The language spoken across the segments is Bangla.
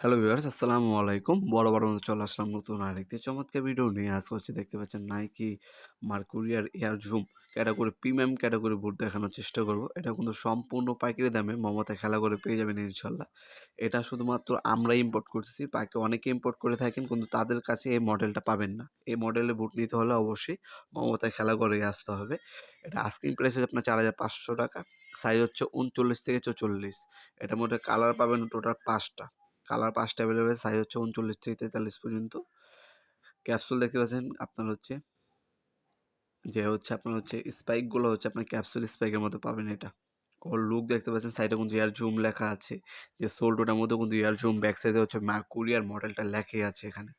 হ্যালো ভিউয়ার্স, আসসালামু আলাইকুম। বড় বড় মতো চলে আসলাম নতুন আরেকটি চমৎকার ভিডিও নিয়ে। আজ হচ্ছে দেখতে পাচ্ছেন Nike Mercurial air zoom category premium category boot দেখানোর চেষ্টা করব। এটা কিন্তু সম্পূর্ণ পাইকারি দামে মমতা খেলা করে পেয়ে যাবেন ইনশাল্লাহ। এটা শুধুমাত্র আমরা ইম্পোর্ট করতেছি, বাকি অনেকে ইম্পোর্ট করে থাকেন কিন্তু তাদের কাছে এই মডেলটা পাবেন না। এই মডেলে বুট নিতে হলে অবশ্যই মমতা খেলা করে আসতে হবে। এটা আস্কিং প্রাইস হচ্ছে আপনার চার হাজার পাঁচশো টাকা সাইজ হচ্ছে উনচল্লিশ থেকে চৌচল্লিশ। এটার মধ্যে কালার পাবেন টোটাল পাঁচটা। কালার পাঁচটা অ্যাভেলেবেল সাইজ হচ্ছে উনচল্লিশ থেকে তেতাল্লিশ পর্যন্ত। ক্যাপসুল দেখতে পাচ্ছেন, আপনার হচ্ছে, যে হচ্ছে আপনার হচ্ছে স্পাইকগুলো হচ্ছে আপনার ক্যাপসুল স্পাইকের মতো পাবেন এটা। ওর লুক দেখতে পাচ্ছেন সাইডে কিন্তু এয়ার জুম লেখা আছে। যে সোল্টোটার মধ্যে কিন্তু এয়ার জুম ব্যাক সাইডে হচ্ছে মার্কুরিয়ার মডেলটা লেখাই আছে এখানে।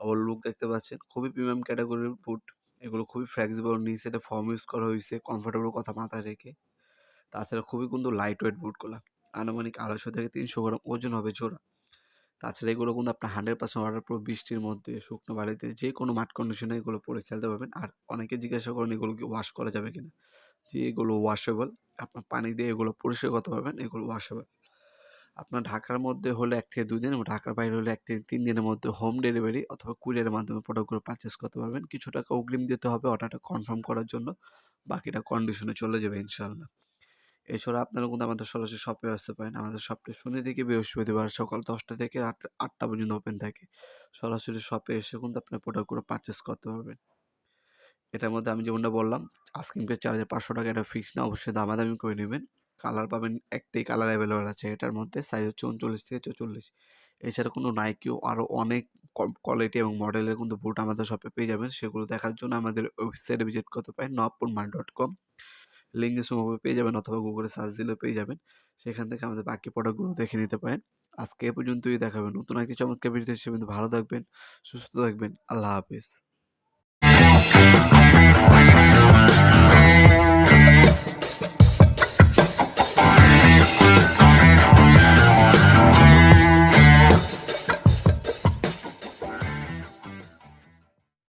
ওর লুক দেখতে পাচ্ছেন, খুবই প্রিমিয়াম ক্যাটাগরির বুট এগুলো খুবই ফ্লেক্সিবল নিচে এটা ফর্ম ইউজ করা হয়েছে কমফোর্টেবল কথা মাথায় রেখে। তাছাড়া খুবই কিন্তু লাইট ওয়েট বুটগুলো আনুমানিক আড়াইশো থেকে তিনশো গ্রাম ওজন হবে জোড়া। তাছাড়া এগুলো কিন্তু আপনার হান্ড্রেড পার্সেন্ট ওয়াটার প্রুফ বৃষ্টির মধ্যে, শুকনো বাড়িতে যে কোনো মাঠ কন্ডিশনে এগুলো পরে খেলতে পারবেন। আর অনেকে জিজ্ঞাসা করেন এগুলো কি ওয়াশ করা যাবে কিনা? যে এগুলো ওয়াশেবল আপনার পানি দিয়ে এগুলো পরিষ্কার করতে পারবেন, এগুলো ওয়াশেবল আপনার ঢাকার মধ্যে হলে এক থেকে দুই দিন এবং ঢাকার বাইরে হলে এক থেকে তিন দিনের মধ্যে হোম ডেলিভারি অথবা কুরিয়ারের মাধ্যমে প্রোডাক্টগুলো পারচেস করতে পারবেন। কিছু টাকা অগ্রিম দিতে হবে অর্ডারটা কনফার্ম করার জন্য। বাকিটা কন্ডিশনে চলে যাবে ইনশাল্লাহ এছাড়া আপনারা কিন্তু আমাদের সরাসরি শপে আসতে পারেন। আমাদের শপটি শনি থেকে বৃহস্পতিবার সকাল দশটা থেকে রাত আটটা পর্যন্ত ওপেন থাকে। সরাসরি শপে এসে কিন্তু আপনার প্রোডাক্টগুলো পারচেস করতে পারবেন। এটার মধ্যে আমি যেমনটা বললাম আস্কিং পে চার হাজার পাঁচশো টাকা, এটা ফিক্স না, অবশ্যই দামাদামি করে নেবেন। কালার পাবেন, একটাই কালার অ্যাভেলেবেল আছে। এটার মধ্যে সাইজ হচ্ছে উনচল্লিশ থেকে চৌচল্লিশ। এছাড়া কোনো নাইকিও আরও অনেক কোয়ালিটি এবং মডেলের কিন্তু বুট আমাদের শপে পেয়ে যাবেন। সেগুলো দেখার জন্য আমাদের ওয়েবসাইটে ভিজিট করতে পারেন নবপুর মাল ডট কম লিঙ্ক সমভাবে পেয়ে যাবেন অথবা গুগলে সার্চ দিলেও পেয়ে যাবেন। সেখান থেকে আমাদের বাকি প্রোডাক্টগুলো দেখে নিতে পারেন। আজকে এ পর্যন্তই দেখাবেন নতুন একটি চমৎকার ভিডিও হিসেবে ভালো থাকবেন, সুস্থ থাকবেন, আল্লাহ হাফিজ।